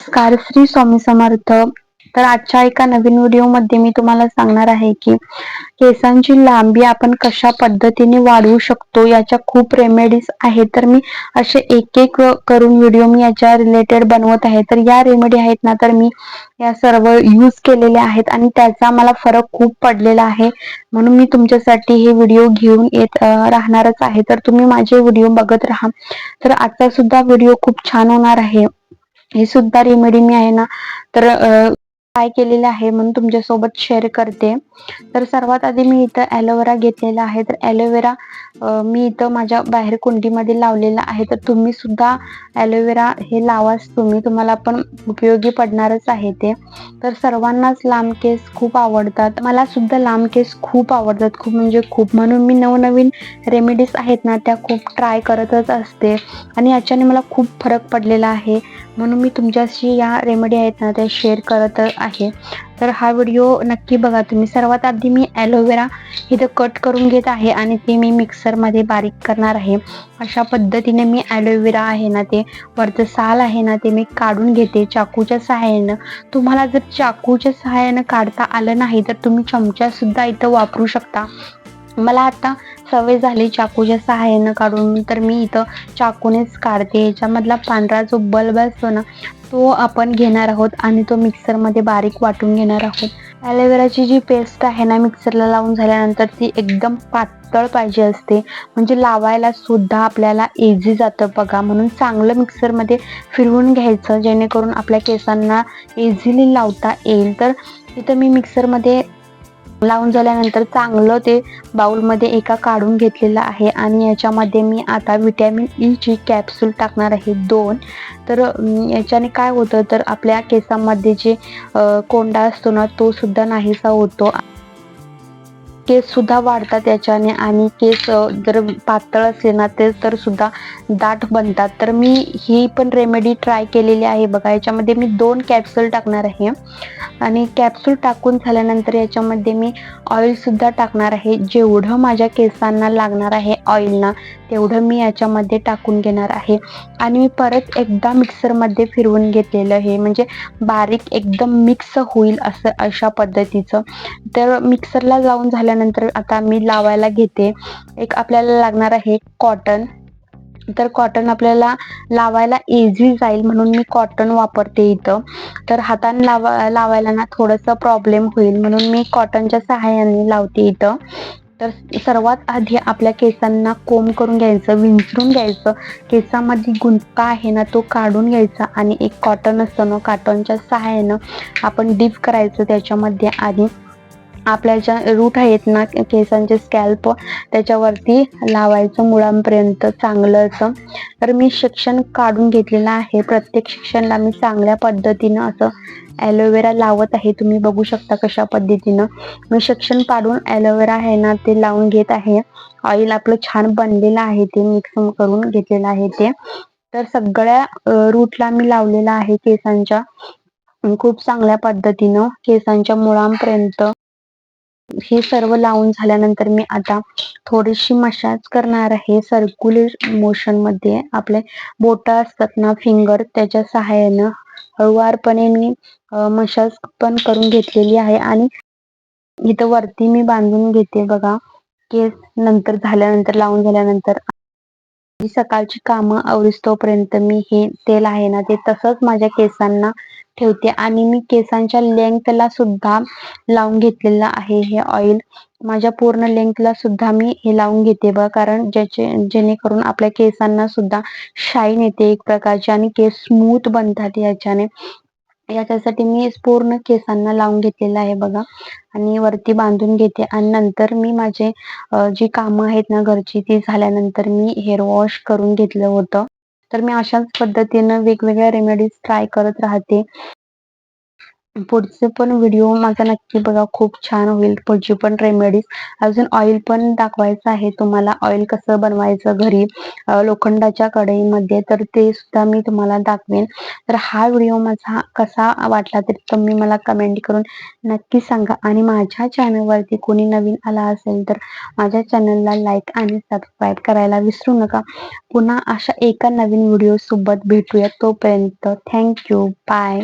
नमस्कार श्री स्वामी समर्थ. तर आजच्या एका नवीन व्हिडिओमध्ये मी तुम्हाला सांगणार आहे की केसांची लांबी आपण कशा पद्धतीने वाढवू शकतो याच्या खूप रेमेडीज आहेत. तर मी असे एक एक करून व्हिडिओ मी याच्या रिलेटेड बनवत आहे. तर या रेमेडी आहेत ना तर मी या सर्व यूज केलेल्या आहेत आणि त्याचा मला फरक खूप पडलेला आहे. म्हणून मी तुमच्यासाठी हे व्हिडिओ घेऊन येत राहणारच आहे. तर तुम्ही माझे व्हिडिओ बघत राहा. तर आजचा सुद्धा व्हिडिओ खूप छान होणार आहे. हे सुद्धा रेमेडी मी आहे ना. तर ट्राय केलेलं आहे म्हणून तुमच्यासोबत शेअर करते. तर सर्वात आधी मी इथं ॲलोवेरा घेतलेला आहे. तर ॲलोवेरा मी इथं माझ्या बाहेर कुंडीमध्ये लावलेला आहे. तर तुम्ही सुद्धा ॲलोवेरा हे लावाच. तुम्ही तुम्हाला पण उपयोगी पडणारच आहे ते. तर सर्वांनाच लांब केस खूप आवडतात. मला सुद्धा लांब केस खूप आवडतात. खूप म्हणजे खूप. म्हणून मी नवनवीन रेमेडीज आहेत ना त्या खूप ट्राय करतच असते. आणि याच्याने मला खूप फरक पडलेला आहे. म्हणून मी तुमच्याशी या रेमेडी आहेत ना त्या शेअर करत आहे. तर हा व्हिडिओ नक्की बघा तुम्ही. सर्वात आधी मी ॲलोवेरा इथं कट करून घेत आहे आणि ते मी मिक्सरमध्ये बारीक करणार आहे. अशा पद्धतीने मी ॲलोवेरा आहे ना ते वरचं साल आहे ना ते मी काढून घेते चाकूच्या सहाय्यानं. तुम्हाला जर चाकूच्या सहाय्यानं काढता आलं नाही तर तुम्ही चमचासुद्धा इथं वापरू शकता. मला आता सवय झाली चाकूच्या सहाय्यानं काढून. तर मी इथं चाकूनेच काढते. याच्यामधला पांढरा जो बल्ब असतो ना तो आपण घेणार आहोत आणि तो मिक्सरमध्ये बारीक वाटून घेणार आहोत. ॲलोवेराची जी पेस्ट आहे ना मिक्सरला लावून झाल्यानंतर ती एकदम पातळ पाहिजे असते. म्हणजे लावायला सुद्धा आपल्याला इझी जातं बघा. म्हणून चांगलं मिक्सरमध्ये फिरवून घ्यायचं जेणेकरून आपल्या केसांना इझिली लावता येईल. तर इथं मी मिक्सरमध्ये लावून झाल्यानंतर चांगलं ते बाउलमध्ये एका काढून घेतलेलं आहे. आणि याच्यामध्ये मी आता विटॅमिन ईची कॅप्सूल टाकणार आहे दोन. तर याच्याने काय होतं तर आपल्या केसामध्ये जे कोंडा असतो ना तो सुद्धा नाहीसा होतो. केस सुद्धा वाढतात याच्याने आणि केस जर पातळ असले ना ते तर सुद्धा दाट बनतात. तर मी ही पण रेमेडी ट्राय केलेली आहे बघा. याच्यामध्ये मी दोन कॅप्सूल टाकणार आहे. आणि कॅप्सूल टाकून झाल्यानंतर याच्यामध्ये मी ऑइल सुद्धा टाकणार आहे. जेवढं माझ्या केसांना लागणार आहे ऑइलना तेवढं मी याच्यामध्ये टाकून घेणार आहे. आणि मी परत एकदा मिक्सरमध्ये फिरवून घेतलेलं आहे. म्हणजे बारीक एकदम मिक्स होईल असं अशा पद्धतीचं. तर मिक्सरला लावून झाल्यानंतर आता मी लावायला घेते. एक आपल्याला लागणार आहे कॉटन तर कॉटन आपल्याला लावायला इझी जाईल म्हणून मी कॉटन वापरते इथं. तर हाताने लावा लावायला ना थोडंसं प्रॉब्लेम होईल म्हणून मी कॉटनच्या सहाय्याने लावते इथं. तर सर्वात आधी आपल्या केसांना कोंब करून घ्यायचं विंचरून घ्यायचं. केसामध्ये गुंतका आहे ना तो काढून घ्यायचा आणि एक कॉटन असतं ना कॉटनच्या सहाय्यानं आपण डीप करायचं त्याच्यामध्ये आणि आपल्या ज्या रूट आहेत ना केसांचे स्कॅल्प त्याच्यावरती लावायचं मुळांपर्यंत चांगलं असं तर मी शिक्षण काढून घेतलेलं आहे. प्रत्येक शिक्षणला मी चांगल्या पद्धतीनं असं ॲलोवेरा लावत आहे. तुम्ही बघू शकता कशा पद्धतीनं. मी शिक्षण पाडून ॲलोवेरा आहे ना ते लावून घेत आहे. ऑइल आपलं छान बनलेलं आहे ते मिक्स करून घेतलेलं आहे ते. तर सगळ्या रूटला मी लावलेला आहे केसांच्या. खूप चांगल्या पद्धतीनं केसांच्या मुळांपर्यंत हे सर्व लावून झाल्यानंतर मी आता थोडीशी मशाज करणार आहे. सर्क्युलर मोशनमध्ये आपले बोट असतात ना फिंगर त्याच्या सहाय्यानं हळुवारपणे मी मशाज पण करून घेतलेली आहे. आणि इथं वरती मी बांधून घेते बघा. केस नंतर झाल्यानंतर लावून झाल्यानंतर. सकाळची कामं आवरिस्तोपर्यंत मी हे तेल आहे ना ते तसंच माझ्या केसांना ठेवते. आणि मी केसांच्या लेंथला सुद्धा लावून घेतलेलं आहे हे ऑइल माझ्या पूर्ण लेंथला सुद्धा मी हे लावून घेते बघ कारण ज्याचे जेणेकरून आपल्या केसांना सुद्धा शाईन येते एक प्रकारची आणि केस स्मूथ बनतात याच्याने. याच्यासाठी मी पूर्ण केसांना लावून घेतलेलं आहे बघा. आणि वरती बांधून घेते. आणि नंतर मी माझे जी कामं आहेत ना घरची ती झाल्यानंतर मी हेअर वॉश करून घेतलं होतं. तर मी अशाच पद्धतीनं वेगवेगळ्या रेमेडीज ट्राय करत राहते. पुढचे पण व्हिडिओ माझा नक्की बघा खूप छान होईल. पुढची पण रेमेडीज अजून ऑइल पण दाखवायचं आहे तुम्हाला. ऑइल कसं बनवायचं घरी? लोखंडाच्या कढईमध्ये. तर ते सुद्धा मी तुम्हाला दाखवेन. तर हा व्हिडिओ माझा कसा वाटला तरी तुम्ही मला कमेंट करून नक्की सांगा. आणि माझ्या चॅनलवरती कोणी नवीन आला असेल तर माझ्या चॅनलला लाईक आणि सबस्क्राईब करायला विसरू नका. पुन्हा अशा एका नवीन व्हिडिओ सोबत भेटूया. तोपर्यंत थँक्यू बाय